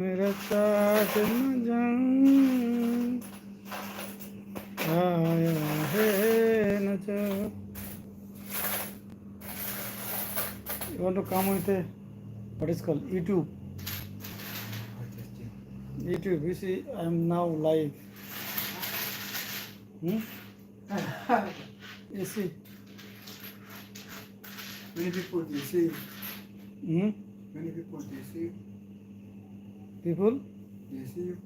मेरा साथ न आया है न तो काम हुए थे what is called YouTube YouTube you see I am now live you People? AC.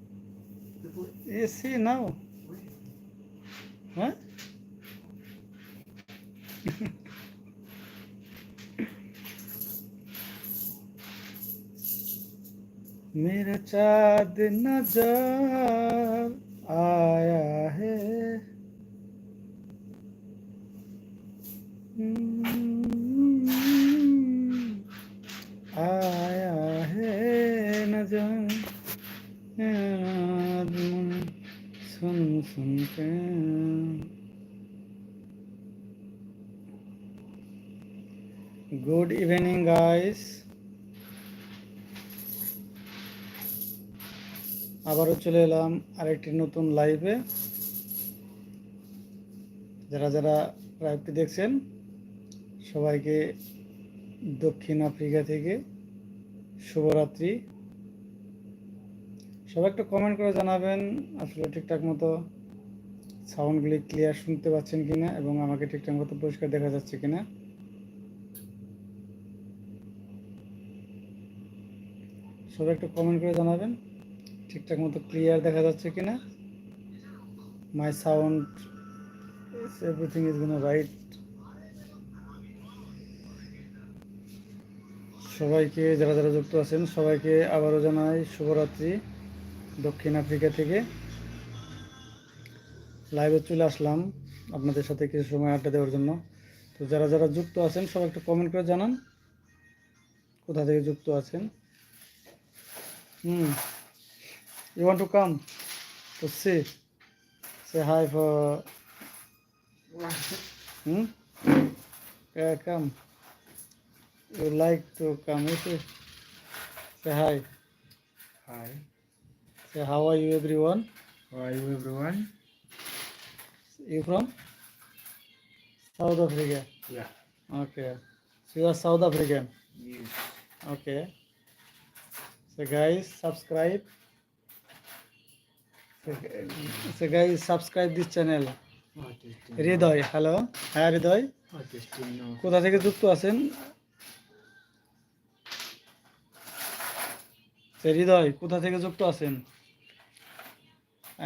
AC now. What? मेरा चाँद न जा শুনতে। গুড ইভিনিং গাইস আবারও চলে এলাম আরেকটি নতুন লাইভে যারা যারা লাইভটি দেখছেন, সবাইকে দক্ষিণ আফ্রিকা থেকে শুভরাত্রি। সবাই একটু কমেন্ট করে জানাবেন, আসলে ঠিকঠাক মতো সাউন্ডগুলি ক্লিয়ার শুনতে পাচ্ছেন কিনা এবং আমাকে ঠিকঠাক মতো পরিষ্কার দেখা যাচ্ছে কিনা? সবাই একটু কমেন্ট করে জানাবেন, ঠিকঠাক মতো ক্লিয়ার দেখা যাচ্ছে কিনা? My sound everything is gonna right সবাইকে, যারা যারা যুক্ত আছেন, সবাইকে আবারও জানাই শুভরাত্রি দক্ষিণ আফ্রিকা থেকে। লাইভে চলে আসলাম আপনাদের সাথে কিছু সময় আড্ডা দেওয়ার জন্য। তো যারা যারা যুক্ত আছেন সবাই একটু কমেন্ট করে জানান। কোথা থেকে যুক্ত আছেন? হুম। You want to come to say say hi come you like to come say hi hi say how you everyone how you everyone You from? South Africa. Yeah. Okay. So you are South African. Yes. Okay. So guys, subscribe. So, guys, subscribe this channel. Hriday hello হ্যাঁ হৃদয়. কোথা থেকে যুক্ত আছেন হৃদয় কোথা থেকে যুক্ত আছেন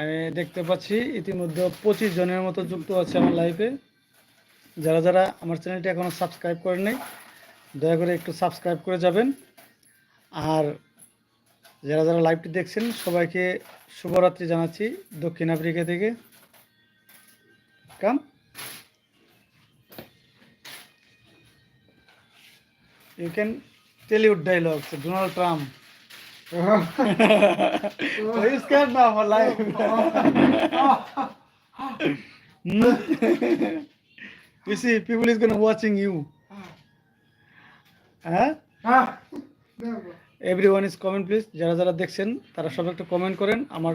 আমি দেখতে পাচ্ছি ইতিমধ্যে পঁচিশ জনের মতো যুক্ত আছে আমার লাইফে যারা যারা আমার চ্যানেলটি এখনও সাবস্ক্রাইব করেন নাই, দয়া করে একটু সাবস্ক্রাইব করে যাবেন। আর যারা যারা লাইভটি দেখছেন, সবাইকে শুভরাত্রি জানাচ্ছি দক্ষিণ আফ্রিকা থেকে। Come. You can tell your Donald Donald You scared now for life? You see, people is gonna watching you. Everyone is comment please যারা যারা দেখছেন তারা সবাই একটু কমেন্ট করেন। আমার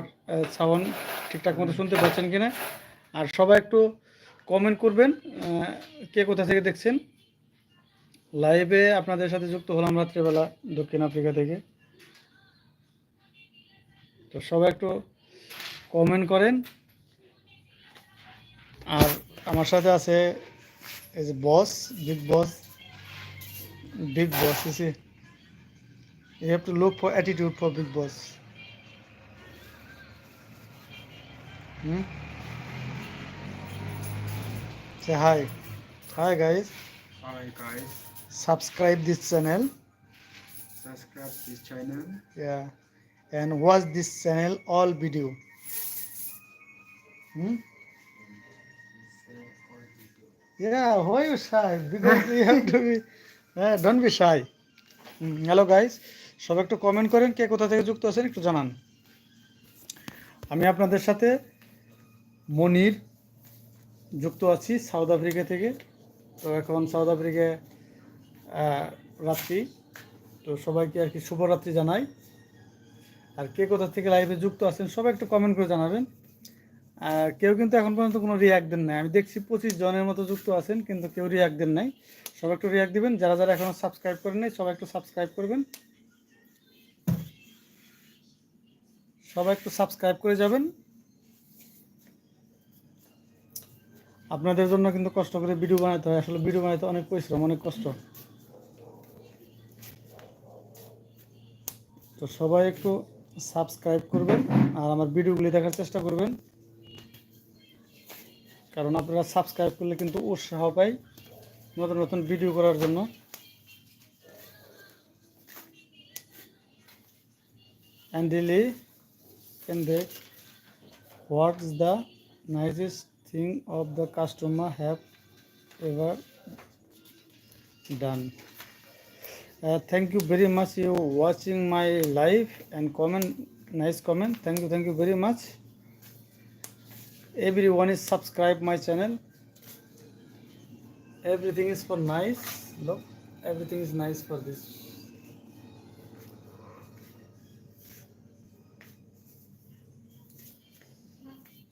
সাউন্ড ঠিকঠাক মতো শুনতে পাচ্ছেন কিনা। আর সবাই একটু কমেন্ট করবেন কে কোথা থেকে দেখছেন। লাইভে আপনাদের সাথে যুক্ত হলাম রাত্রেবেলা দক্ষিণ আফ্রিকা থেকে। তো সবাই একটু কমেন্ট করেন আর আমার সাথে আছে এই যে boss big boss big boss EC You have to look for attitude for Big Boss. Hmm? Say hi. Hi guys. Hi guys. Subscribe this channel. Subscribe this channel. Yeah. And watch this channel all video. Hmm? Yeah, why you shy? Because you have to be. Yeah, don't be shy. Hello guys সবাই একটু comment করেন কে কোথা থেকে যুক্ত আছেন একটু জানান আমি আপনাদের সাথে মনির যুক্ত আছি সাউথ আফ্রিকা থেকে তো এখন সাউথ আফ্রিকায় রাত্রি তো সবাইকে আর কি শুভরাত্রি জানাই আর কে কোথা থেকে লাইভে যুক্ত আছেন, সবাই একটু কমেন্ট করে জানাবেন। আর কেউ কিন্তু এখন পর্যন্ত কোনো রিয়াক্ট দেন নাই। আমি দেখছি পঁচিশ জনের মতো যুক্ত আছেন, কিন্তু কেউ রিয়াক্ট দেন নাই। সবাই একটু রিয়াক্ট দিবেন। যারা যারা এখনও সাবস্ক্রাইব করেন নাই, সবাই একটু সাবস্ক্রাইব করবেন। সবাই একটু সাবস্ক্রাইব করে যাবেন। আপনাদের জন্য কিন্তু কষ্ট করে ভিডিও বানাতে হয়। আসলে ভিডিও বানাতে অনেক পরিশ্রম, অনেক কষ্ট। তো সবাই একটু সাবস্ক্রাইব করবেন আর আমার ভিডিওগুলি দেখার চেষ্টা করবেন। কারণ আপনারা সাবস্ক্রাইব করলে কিন্তু উৎসাহ পাই নতুন নতুন ভিডিও করার জন্য। And really can they what's the thing of the customer have ever done. Uh, thank you very much you watching my live and comment nice comment thank you thank you very much everyone is subscribe my channel everything is for nice look everything is nice for this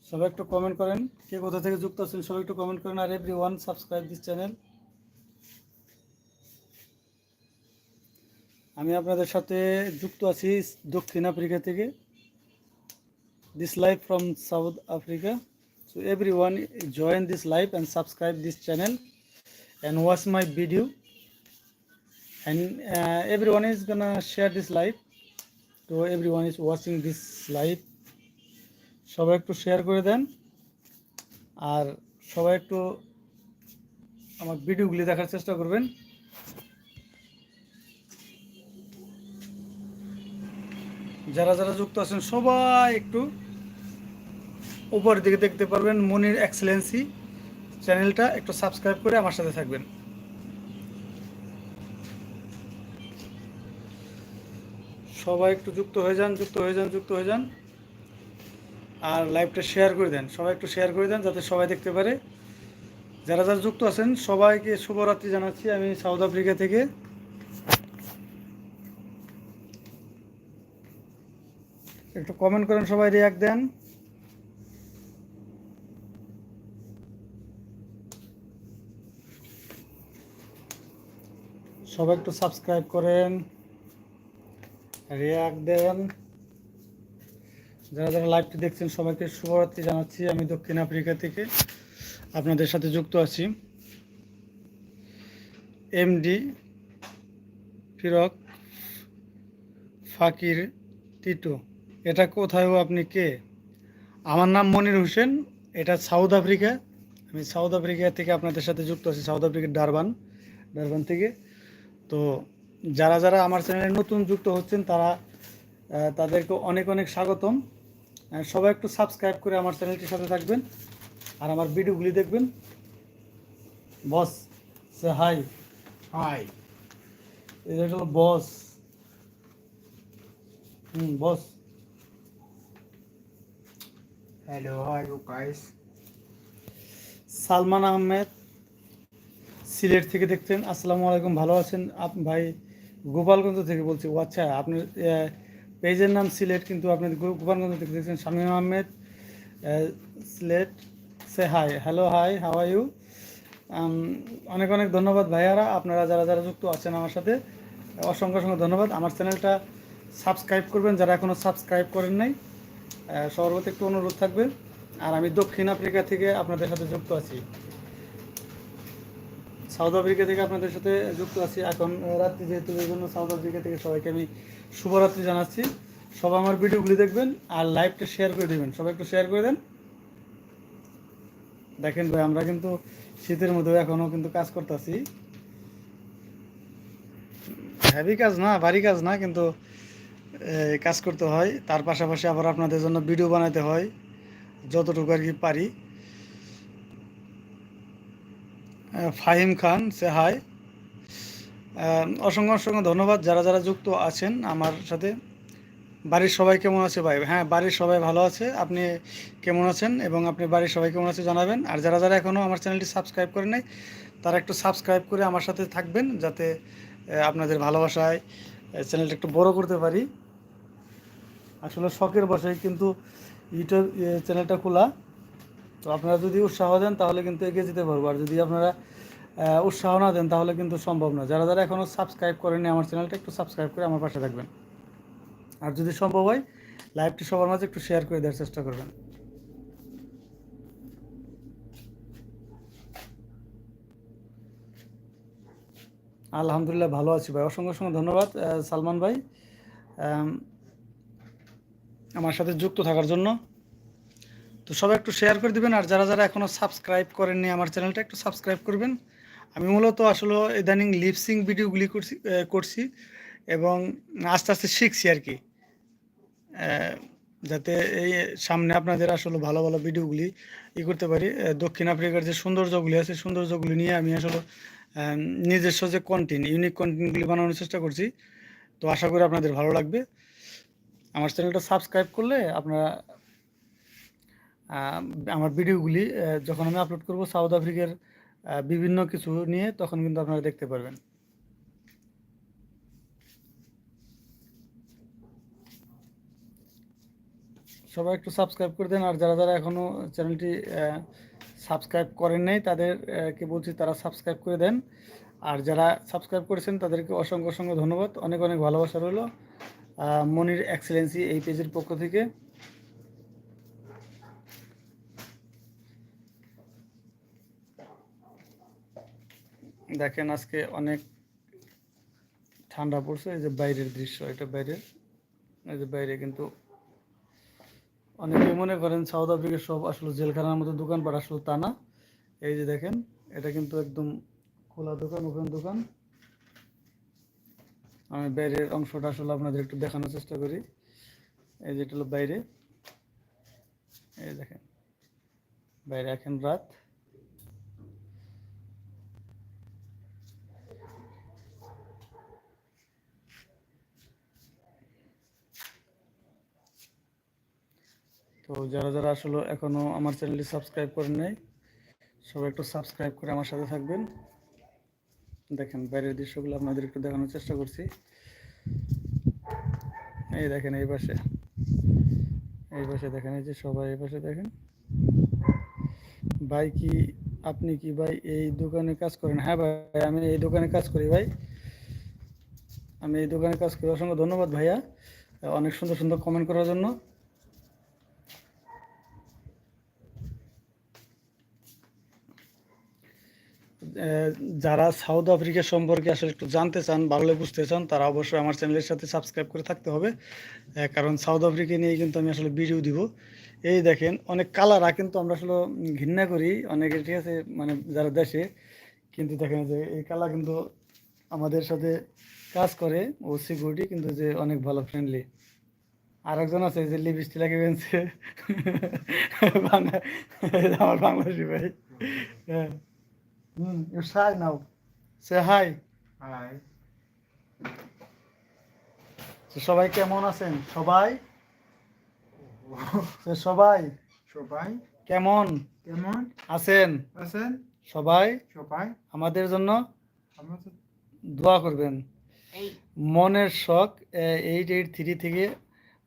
সবাই একটু comment করেন কে কোথা থেকে যুক্ত আছেন সবাই একটু comment করেন আর everyone subscribe this channel আমি আপনাদের সাথে যুক্ত আছি দক্ষিণ আফ্রিকা থেকে। This live from South Africa so everyone join this live and subscribe this channel and watch my video and everyone is gonna share this live to everyone is watching this live সবাই একটু share করে দেন। আর সবাই একটু আমার ভিডিওগুলি দেখার চেষ্টা করবেন। যারা যারা যুক্ত আছেন সবাই একটু উপরের দিকে দেখতে পারবেন মনির এক্সেলেন্সি চ্যানেলটা, একটু সাবস্ক্রাইব করে আমার সাথে থাকবেন। সবাই একটু যুক্ত হয়ে যান, যুক্ত হয়ে যান, যুক্ত হয়ে যান। আর লাইভটা শেয়ার করে দেন, সবাই একটু শেয়ার করে দেন যাতে সবাই দেখতে পারে। যারা যারা যুক্ত আছেন সবাইকে শুভরাত্রি জানাচ্ছি। আমি সাউথ আফ্রিকা থেকে একটু কমেন্ট করেন সবাই রিয়াক্ট দেন। সবাই একটু সাবস্ক্রাইব করেন। রিয়াক্ট দেন। যারা যারা লাইভটি দেখছেন, সবাইকে শুভরাত্রি জানাচ্ছি। আমি দক্ষিণ আফ্রিকা থেকে আপনাদের সাথে যুক্ত আছি। এমডি ফিরক ফাকির টিটু। এটা কোথায়ও আপনি কে? আমার নাম মনির হোসেন এটা সাউথ আফ্রিকা। আমি সাউথ আফ্রিকা থেকে আপনাদের সাথে যুক্ত আছি সাউথ আফ্রিকার ডারবান ডারবান থেকে। তো যারা যারা আমার চ্যানেলে নতুন যুক্ত হচ্ছেন তারা তাদেরকে অনেক অনেক স্বাগতম। সবাই একটু সাবস্ক্রাইব করে আমার চ্যানেলটির সাথে থাকবেন আর আমার ভিডিওগুলি দেখবেন। Boss say hi. হাই। এটা হলো বস। Hmm boss. Are you guys? Salman Ahmed Sylhet থেকে দেখছেন। আসসালামু আলাইকুম ভালো আছেন? আপ ভাই গোপালগঞ্জ থেকে বলছি। ও আচ্ছা আপনার পেজের নাম সিলেট কিন্তু আপনি গোপালগঞ্জ থেকে দেখছেন। শামীম আহমেদ আহ, Sylhet. Say hi hello hi how are you অনেক অনেক ধন্যবাদ ভাইয়ারা। আপনারা যারা যারা যুক্ত আছেন আমার সাথে অসংখ্য অসংখ্য ধন্যবাদ। আমার চ্যানেলটা সাবস্ক্রাইব করবেন। যারা এখনও সাবস্ক্রাইব করেন নাই প্রতি একটু অনুরোধ থাকবে। আর আমি দক্ষিণ আফ্রিকা থেকে আপনাদের সাথে যুক্ত আছি। সাউথ আফ্রিকা থেকে আপনাদের সাথে যুক্ত আছি। এখন রাত্রি যেহেতু, এই জন্য সাউথ আফ্রিকা থেকে সবাইকে আমি শুভরাত্রি জানাচ্ছি। সবাই আমার ভিডিওগুলি দেখবেন আর লাইভটা শেয়ার করে দেবেন। সবাই একটু শেয়ার করে দেন। দেখেন ভাই, আমরা কিন্তু শীতের মধ্যে এখনও কিন্তু কাজ করতেছি। হেভি কাজ না, ভারী কাজ না, কিন্তু কাজ করতে হয়। তার পাশাপাশি আবার আপনাদের জন্য ভিডিও বানাতে হয়, যতটুকু আর কি পারি। ফাহিম খান সে হাই অসংখ্য অসংখ্য ধন্যবাদ। যারা যারা যুক্ত আছেন আমার সাথে, বাড়ির সবাই কেমন আছে ভাই? হ্যাঁ বাড়ির সবাই ভালো আছে। আপনি কেমন আছেন এবং আপনি বাড়ির সবাই কেমন আছে জানাবেন। আর যারা যারা এখনও আমার চ্যানেলটি সাবস্ক্রাইব করে নাই, তারা একটু সাবস্ক্রাইব করে আমার সাথে থাকবেন, যাতে আপনাদের ভালোবাসায় চ্যানেলটা একটু বড় করতে পারি। আসলে শখের বসে কিন্তু ইউটিউব চ্যানেলটা খোলা। তো আপনারা যদি উৎসাহ দেন, তাহলে কিন্তু এগিয়ে যেতে পারব। আর যদি আপনারা উৎসাহ না দেন, তাহলে কিন্তু সম্ভব না। যারা যারা এখনও সাবস্ক্রাইব করেনি আমার চ্যানেলটা একটু সাবস্ক্রাইব করে আমার পাশে থাকবেন। আর যদি সম্ভব হয় লাইভটি সবার মাঝে একটু শেয়ার করে দেওয়ার চেষ্টা করবেন। আলহামদুলিল্লাহ ভালো আছি ভাই। অসংখ্য অসংখ্য ধন্যবাদ সালমান ভাই। আমার সাথে যুক্ত থাকার জন্য। তো সবাই একটু শেয়ার করে দিবেন, আর যারা যারা এখনও সাবস্ক্রাইব করেননি আমার চ্যানেলটা একটু সাবস্ক্রাইব করবেন। আমি মূলত আসলে ইদানিং লিপসিং ভিডিওগুলি করছি করছি এবং আস্তে আস্তে শিখছি আর কি। যাতে এই সামনে আপনাদের আসলে ভালো ভালো ভিডিওগুলি ই করতে পারি। দক্ষিণ আফ্রিকার যে সৌন্দর্যগুলি আছে, সৌন্দর্যগুলি নিয়ে আমি আসলে নিজস্ব যে কন্টেন্ট ইউনিক কন্টেন্টগুলি বানানোর চেষ্টা করছি। তো আশা করি আপনাদের ভালো লাগবে। আমার চ্যানেলটা সাবস্ক্রাইব করলে আপনারা আমার ভিডিওগুলি যখন আমি আপলোড করব সাউথ আফ্রিকার বিভিন্ন কিছু নিয়ে, তখন কিন্তু আপনারা দেখতে পারবেন। সবাই একটু সাবস্ক্রাইব করে দেন, আর যারা যারা এখনও চ্যানেলটি সাবস্ক্রাইব করেন নাই তাদেরকে বলছি, তারা সাবস্ক্রাইব করে দেন। আর যারা সাবস্ক্রাইব করেছেন, তাদেরকে অসংখ্য অসংখ্য ধন্যবাদ। অনেক অনেক ভালোবাসা রইল মনির এক্সেলেন্সি এই পেজের পক্ষ থেকে। দেখেন আজকে অনেক ঠান্ডা পড়ছে, এই যে বাইরের দৃশ্য, এটা বাইরের, এই যে বাইরে কিন্তু অনেকে মনে করেন সাউথ আফ্রিকার সব আসলে জেলখানার মতো দোকান দোকানপাট, আসলে তা না। এই যে দেখেন, এটা কিন্তু একদম খোলা দোকান ওপেন দোকান। আমি বাইরের অংশটা আসলে আপনাদের একটু দেখানোর চেষ্টা করি। এই যেটা হলো বাইরে। এই দেখেন, বাইরে এখন রাত। তো যারা যারা আসলে এখনও আমার চ্যানেলটি সাবস্ক্রাইব করেন নাই, সবাই একটু সাবস্ক্রাইব করে আমার সাথে থাকবেন। দেখেন, বাইরের দৃশ্যগুলো আপনাদের একটু দেখানোর চেষ্টা করছি। এই দেখেন, এই পাশে। এই পাশে দেখেন, এই যে সবাই এই পাশে দেখেন। ভাই কি, আপনি কি ভাই এই দোকানে কাজ করেন? হ্যাঁ ভাই, আমি এই দোকানে কাজ করি ভাই। আমি এই দোকানে কাজ করি। অসংখ্য ধন্যবাদ ভাইয়া। অনেক সুন্দর সুন্দর কমেন্ট করার জন্য। যারা সাউথ আফ্রিকা সম্পর্কে আসলে একটু জানতে চান ভালো বুঝতে চান, তারা অবশ্যই আমার চ্যানেলের সাথে সাবস্ক্রাইব করে থাকতে হবে। কারণ সাউথ আফ্রিকা নিয়ে কিন্তু আমি আসলে ভিডিও দিব। এই দেখেন, অনেক কালারা কিন্তু আমরা আসলে ঘৃণা করি অনেকে, ঠিক আছে? মানে যারা দেশে, কিন্তু দেখেন যে এই কালা কিন্তু আমাদের সাথে কাজ করে, ও সিকিউরিটি কিন্তু যে অনেক ভালো ফ্রেন্ডলি আর একজন আছে যে লাগিয়ে ফেলছে বাংলা আমার বাংলাদেশি ভাই। হ্যাঁ। হুম you shy now. Say hi. Hi. সবাই কেমন আছেন? সবাই? সে সবাই? সবাই? কেমন? কেমন? আছেন? আছেন? সবাই? সবাই। আমাদের জন্য আমাদের দোয়া করবেন। মনের শখ এইট এইট থ্রি থেকে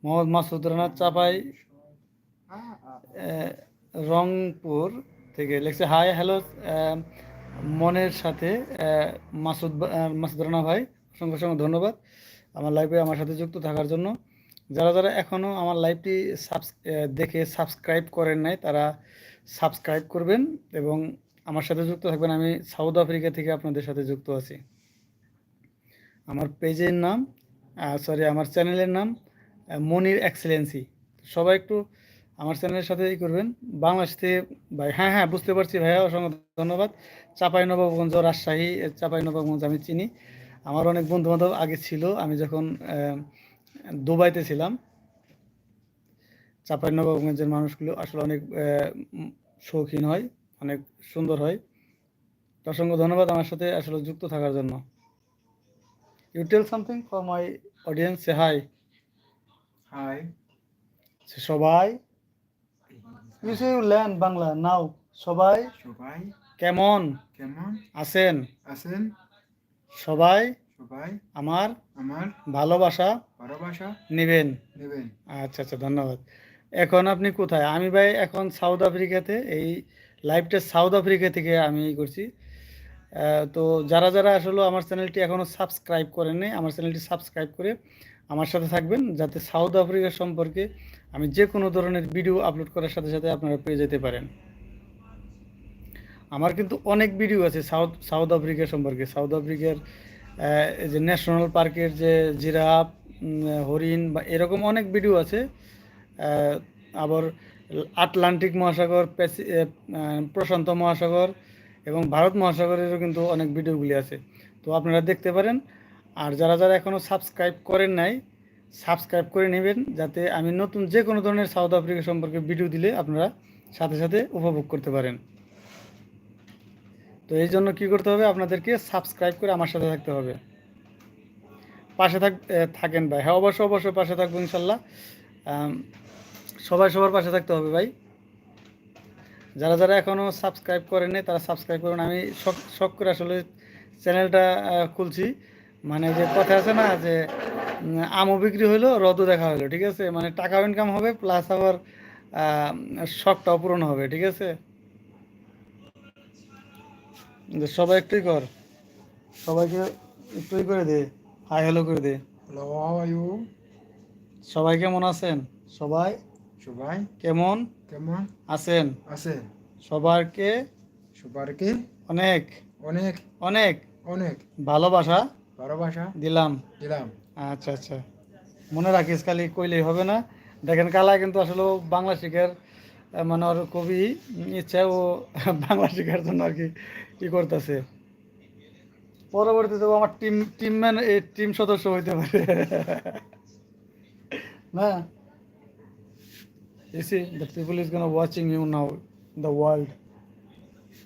মোহাম্মদ মাসুদ রানা চাপাই রংপুর থেকে। লিখছে হাই হ্যালো মনের সাথে মাসুদ মাসুদ রানা ভাই, অসংখ্য অসংখ্য ধন্যবাদ। আমার লাইভে আমার সাথে যুক্ত থাকার জন্য। যারা যারা এখনও আমার লাইভটি সাবস দেখে সাবস্ক্রাইব করেন নাই, তারা সাবস্ক্রাইব করবেন এবং আমার সাথে যুক্ত থাকবেন। আমি সাউথ আফ্রিকা থেকে আপনাদের সাথে যুক্ত আছি। আমার পেজের নাম সরি আমার চ্যানেলের নাম মনির এক্সেলেন্সি। সবাই একটু আমার চ্যানেলের সাথে ই করবেন। বাংলাদেশ থেকে ভাই হ্যাঁ হ্যাঁ বুঝতে পারছি ভাইয়া অসংখ্য ধন্যবাদ। চাপাই নবাবগঞ্জ রাজশাহী চাপাই নবাবগঞ্জ আমি চিনি। আমার অনেক বন্ধু বান্ধব আগে ছিল আমি যখন দুবাইতে ছিলাম চাপাই নবাবগঞ্জের মানুষগুলো আসলে অনেক শৌখিন হয় অনেক সুন্দর হয়। অসংখ্য ধন্যবাদ আমার সাথে আসলে যুক্ত থাকার জন্য। You tell something for my audience hi hi সবাই। সে লার্ন বাংলা নাও সবাই সবাই কেমন কেমন? আছেন? আছেন? সবাই সবাই আমার আমার ভালোবাসা ভালোবাসা নেবেন। নেবেন। আচ্ছা আচ্ছা ধন্যবাদ। এখন আপনি কোথায়? আমি ভাই এখন সাউথ আফ্রিকাতে এই লাইভটা সাউথ আফ্রিকা থেকে আমি করছি। তো যারা যারা আসলে আমার চ্যানেলটি এখনও সাবস্ক্রাইব করেননি আমার চ্যানেলটি সাবস্ক্রাইব করে আমার সাথে থাকবেন যাতে সাউথ আফ্রিকা সম্পর্কে আমি যে কোনো ধরনের ভিডিও আপলোড করার সাথে সাথে আপনারা পেয়ে যেতে পারেন। আমার কিন্তু অনেক ভিডিও আছে সাউথ সাউথ আফ্রিকা সম্পর্কে। সাউথ আফ্রিকার যে ন্যাশনাল পার্কের যে জিরাফ হরিণ বা এরকম অনেক ভিডিও আছে। আবার আটলান্টিক মহাসাগর প্রশান্ত মহাসাগর এবং ভারত মহাসাগরেরও কিন্তু অনেক ভিডিওগুলি আছে। তো আপনারা দেখতে পারেন। আর যারা যারা এখনও সাবস্ক্রাইব করেন নাই সাবস্ক্রাইব করে নেবেন যাতে আমি নতুন যে কোনো ধরনের সাউথ আফ্রিকা সম্পর্কে ভিডিও দিলে আপনারা সাথে সাথে উপভোগ করতে পারেন। তো এই জন্য কী করতে হবে? আপনাদেরকে সাবস্ক্রাইব করে আমার সাথে থাকতে হবে। পাশে থাক থাকেন ভাই। হ্যাঁ অবশ্যই অবশ্যই পাশে থাকব ইনশাল্লাহ। সবাই সবার পাশে থাকতে হবে ভাই। যারা যারা এখনও সাবস্ক্রাইব করেনি তারা সাবস্ক্রাইব করুন। আমি শখ শখ করে আসলে চ্যানেলটা খুলছি। মানে যে কথা আছে না যে আমও বিক্রি হইল রদও দেখা হলো ঠিক আছে? মানে টাকাও ইনকাম হবে প্লাস আবার শখটাও পূরণ হবে ঠিক আছে? সবাই একটুই কর। সবাইকে একটুই করে দে হাই হ্যালো করে দে। সবাই কেমন আছেন? সবাই? সবাই? কেমন? কেমন? আছেন? আছেন। সবারকে সবারকে অনেক। অনেক। অনেক। অনেক। ভালোবাসা। ভালোবাসা? দিলাম। দিলাম। আচ্ছা আচ্ছা। মনে রাখিস খালি কইলেই হবে না। দেখেন কালা কিন্তু আসলে বাংলা শিখার মানে ওর খুবই ইচ্ছা ও বাংলা শিখার জন্য আর কি ই করতেছে। পরবর্তীতে আমার টিম টিম ম্যান এই টিম সদস্য হইতে পারে। না? You see, the people is gonna watching you now, the world.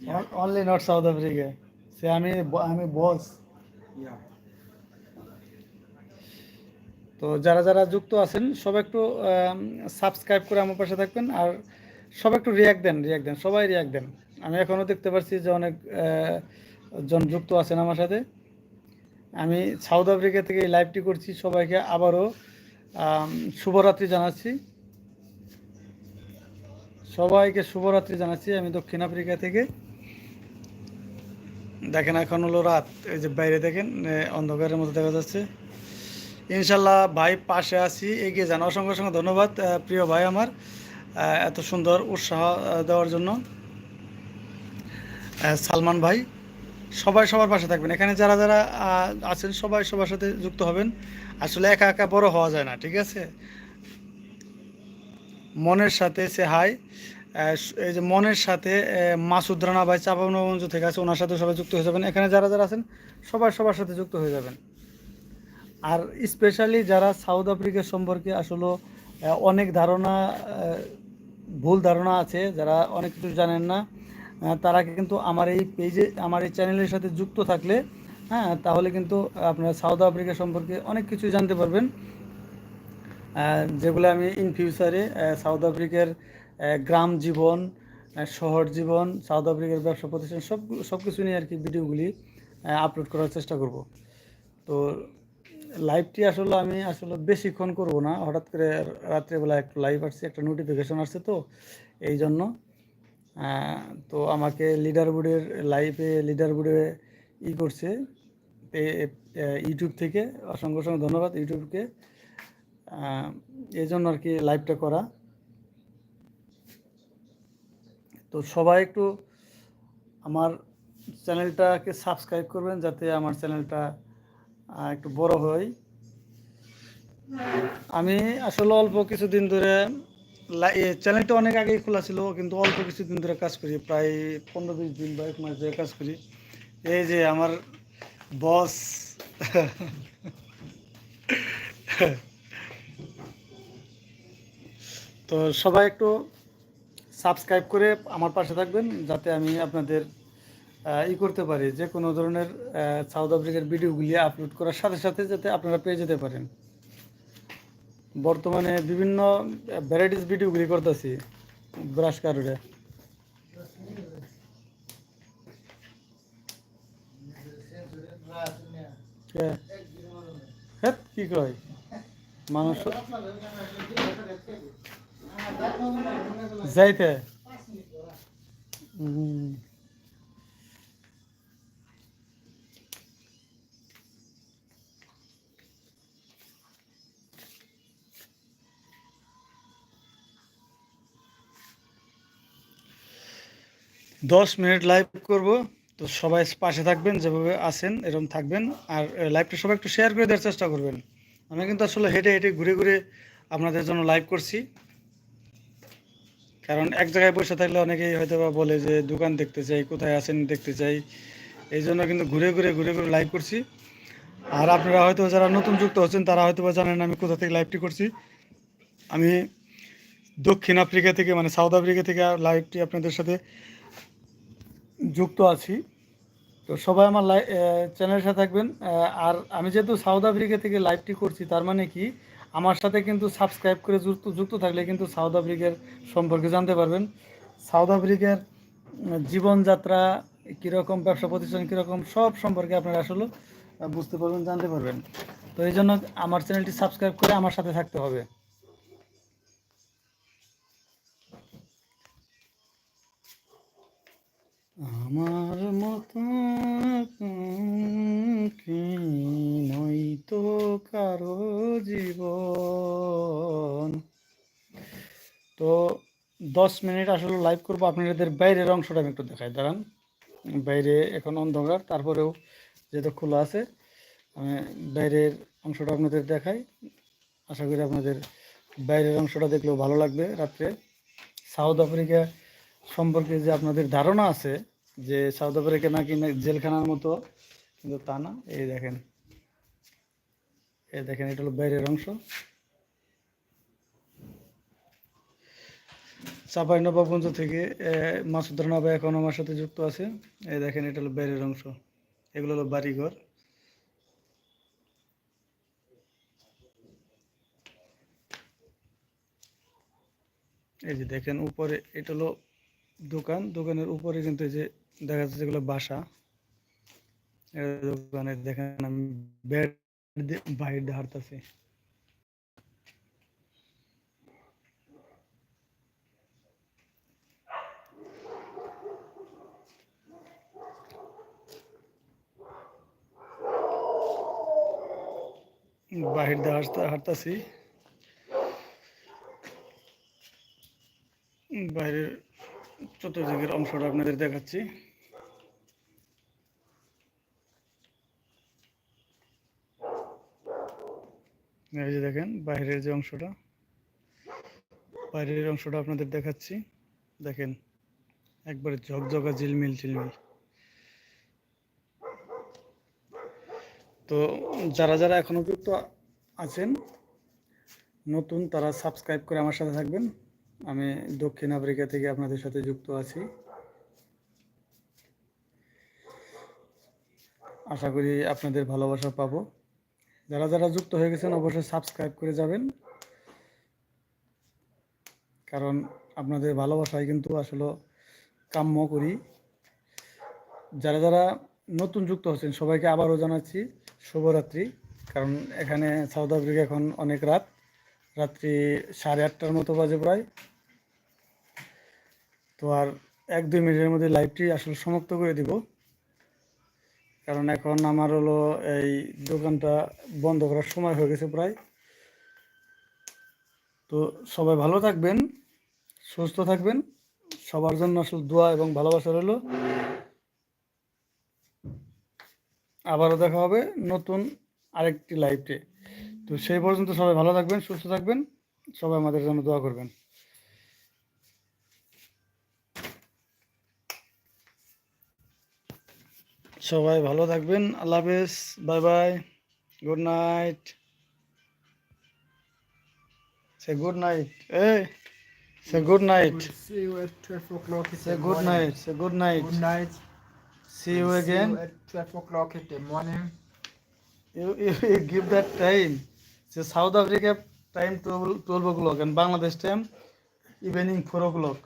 On- Only not South Africa. সে আমি আমি বস ইয়া তো যারা যারা যুক্ত আছেন সব একটু সাবস্ক্রাইব করে আমার পাশে থাকবেন আর সব একটু রিয়াক্ট দেন রিয়াক্ট দেন, সবাই রিয়াক্ট দেন। আমি এখনও দেখতে পাচ্ছি যে অনেক জন যুক্ত আছেন আমার সাথে। আমি সাউথ আফ্রিকা থেকে এই লাইভটি করছি, সবাইকে আবারও শুভরাত্রি জানাচ্ছি। সবাইকে শুভরাত্রি জানাচ্ছি আমি দক্ষিণ আফ্রিকা থেকে। দেখেন এখন হলো রাত, এই যে বাইরে দেখেন অন্ধকারের মধ্যে দেখা যাচ্ছে। ইনশাল্লাহ ভাই পাশে আছি এগিয়ে যান। অসংখ্য অসংখ্য ধন্যবাদ প্রিয় ভাই আমার এত সুন্দর উৎসাহ দেওয়ার জন্য। সালমান ভাই সবাই সবার পাশে থাকবেন। এখানে যারা যারা আছেন সবাই সবার সাথে যুক্ত হবেন। আসলে একা একা বড় হওয়া যায় না ঠিক আছে? মনের সাথে সে হাই। এই যে মনের সাথে আহ, মাসুদ রানা ভাই চাপাবনগঞ্জ থেকে আছে ওনার সাথে সবাই যুক্ত হয়ে যাবেন। এখানে যারা যারা আছেন সবাই সবার সাথে যুক্ত হয়ে যাবেন। আর স্পেশালি যারা সাউথ আফ্রিকা সম্পর্কে আসলে অনেক ধারণা ভুল ধারণা আছে, যারা অনেক কিছু জানেন না তারা কিন্তু আমার এই পেজে আমার এই চ্যানেলের সাথে যুক্ত থাকলে হ্যাঁ তাহলে কিন্তু আপনারা সাউথ আফ্রিকা সম্পর্কে অনেক কিছু জানতে পারবেন। যেগুলো আমি ইন ফিউচারে সাউথ আফ্রিকার গ্রাম জীবন শহর জীবন সাউথ আফ্রিকার ব্যবসা প্রতিষ্ঠান, সব সব কিছু নিয়ে আর কি ভিডিওগুলি আপলোড করার চেষ্টা করব। তো লাইভটি আসলে আমি আসলে বেশিক্ষণ করব না। হঠাৎ করে রাত্রেবেলা একটু লাইভ আসছে, একটা নোটিফিকেশন আসছে তো এই জন্য তো আমাকে লিডার বোর্ডের লাইভে লিডার বোর্ডে ই করছে। ইউটিউব থেকে, অসংখ্য অসংখ্য ধন্যবাদ ইউটিউবকে এই জন্য আর কি লাইভটা করা। তো সবাই একটু আমার চ্যানেলটাকে সাবস্ক্রাইব করবেন, যাতে আমার চ্যানেলটা একটু বড় হই। আমি আসলে অল্প কিছুদিন ধরে চ্যানেলটা অনেক আগেই খোলা ছিল, কিন্তু অল্প কিছুদিন ধরে কাজ করি, প্রায় পনেরো বিশ দিন বা এক মাস ধরে কাজ করি। এই যে আমার বস তো সবাই একটু সাবস্ক্রাইব করে আমার পাশে থাকবেন, যাতে আমি আপনাদের ই করতে পারি, যে কোনো ধরনের সাউথ আফ্রিকার ভিডিওগুলি আপলোড করার সাথে সাথে যাতে আপনারা পেয়ে যেতে পারেন। বর্তমানে বিভিন্ন ভ্যারাইটিস ভিডিওগুলি করতেছি ব্রাশ কারুরে। কে হেৎ কি কয়? মানুষ যাইতে। হুম। দশ মিনিট লাইভ করব। তো সবাই পাশে থাকবেন, যেভাবে আছেন এরকম থাকবেন। আর লাইভটা সবাই একটু শেয়ার করে দেওয়ার চেষ্টা করবেন। আমি কিন্তু আসলে হেঁটে হেঁটে ঘুরে ঘুরে আপনাদের জন্য লাইভ করছি। কারণ এক জায়গায় বসে থাকলে অনেকেই হয়তো বা বলে যে, দোকান দেখতে চাই, কোথায় আছেন দেখতে চাই? এই জন্য কিন্তু ঘুরে ঘুরে ঘুরে ঘুরে লাইভ করছি। আর আপনারা হয়তো যারা নতুন যুক্ত হচ্ছেন, তারা হয়তো বা জানেন আমি কোথা থেকে লাইভটি করছি। আমি দক্ষিণ আফ্রিকা থেকে মানে সাউথ আফ্রিকা থেকে লাইভটি আপনাদের সাথে যুক্ত আছি। তো সবাই আমার চ্যানেলের সাথে থাকবেন। আর আমি যেহেতু সাউথ আফ্রিকা থেকে লাইভটি করছি, তার মানে কি? আমার সাথে কিন্তু সাবস্ক্রাইব করে যুক্ত যুক্ত থাকলে কিন্তু সাউথ আফ্রিকার সম্পর্কে জানতে পারবেন। সাউথ আফ্রিকার জীবনযাত্রা, কীরকম, ব্যবসা প্রতিষ্ঠান কীরকম, সব সম্পর্কে আপনারা আসলে বুঝতে পারবেন, জানতে পারবেন। তো এই জন্য আমার চ্যানেলটি সাবস্ক্রাইব করে আমার সাথে থাকতে হবে। আমার মতো কি নয়তো কারও জীবন। তো দশ মিনিট আসলে লাইভ করব আপনাদের বাইরের অংশটা আমি একটু দেখাই, দাঁড়ান। বাইরে এখন অন্ধকার, তারপরেও যেহেতু খোলা আছে, আমি বাইরের অংশটা আপনাদের দেখাই। আশা করি আপনাদের বাইরের অংশটা দেখলেও ভালো লাগবে রাত্রে। সাউথ আফ্রিকা সম্পর্কে যে আপনাদের ধারণা আছে যে সাউথ আফ্রিকা নাকি জেলখানার মতো, কিন্তু তা না। এই দেখেন। এই দেখেন, এটা হলো বাইরের অংশ। চাপাই নবাবগঞ্জ থেকে মাসুদ রানাবা এখন আমার সাথে যুক্ত আছে। এই দেখেন, এটা হলো বাইরের অংশ। এগুলো হলো বাড়িঘর। এই যে দেখেন, উপরে এটা হলো দোকান, দোকানের উপরে কিন্তু এই যে দেখা যাচ্ছে যেগুলো বাসা দোকানে দেখেন আমি দিয়ে হাঁটতেছি। বাহির দিয়ে হাঁটতে, হাঁটতেছি। বাইরের চতুর্দিকের অংশটা আপনাদের দেখাচ্ছি। দেখেন, বাইরের যে অংশটা, বাইরের অংশটা আপনাদের দেখাচ্ছি। দেখেন, একবারে ঝকঝকা ঝিলমিল ঝিলমিল তো যারা যারা এখনও যুক্ত আছেন, নতুন তারা সাবস্ক্রাইব করে আমার সাথে থাকবেন। আমি দক্ষিণ আফ্রিকা থেকে আপনাদের সাথে যুক্ত আছি। আশা করি আপনাদের ভালোবাসা পাবো। যারা যারা যুক্ত হয়ে গেছেন, অবশ্যই সাবস্ক্রাইব করে যাবেন। কারণ আপনাদের ভালোবাসায় কিন্তু আসলে কাম্য করি। যারা যারা নতুন যুক্ত হচ্ছেন, সবাইকে আবারও জানাচ্ছি শুভরাত্রি। কারণ এখানে সাউথ আফ্রিকা এখন অনেক রাত। রাত্রি সাড়ে আটটার মতো বাজে প্রায়। তো আর এক দুই মিনিটের মধ্যে লাইভটি আসলে সমাপ্ত করে দিব। কারণ এখন আমার হলো এই দোকানটা বন্ধ করার সময় হয়ে গেছে প্রায়। তো সবাই ভালো থাকবেন, সুস্থ থাকবেন। সবার জন্য আসলে দোয়া এবং ভালোবাসা রইল। আবারও দেখা হবে নতুন আরেকটি লাইভে তো সেই পর্যন্ত সবাই ভালো থাকবেন, সুস্থ থাকবেন। সবাই আমাদের জন্য দোয়া করবেন। সবাই ভালো থাকবেন আল্লাহ হাফেজ bye bye good night say good night a say good night We'll see you at 12 o'clock in say the good morning. Night say good night Good night. See you We'll again See you at 12 o'clock in the morning. you, you, you give that time. So South Africa time 12, 12 o'clock and Bangladesh time evening 4 o'clock.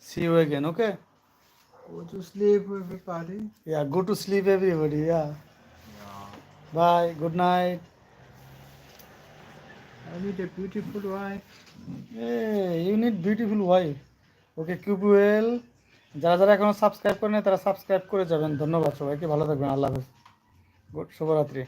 See you again, okay? Go to sleep, everybody. Yeah, go to sleep everybody, yeah. Bye good night I need a beautiful wife. You need beautiful wife okay কিউবুয়েল যারা যারা এখনও subscribe করেন তারা subscribe করে যাবেন ধন্যবাদ সবাইকে ভালো থাকবেন আল্লাহ হাফেজ গুড শুভরাত্রি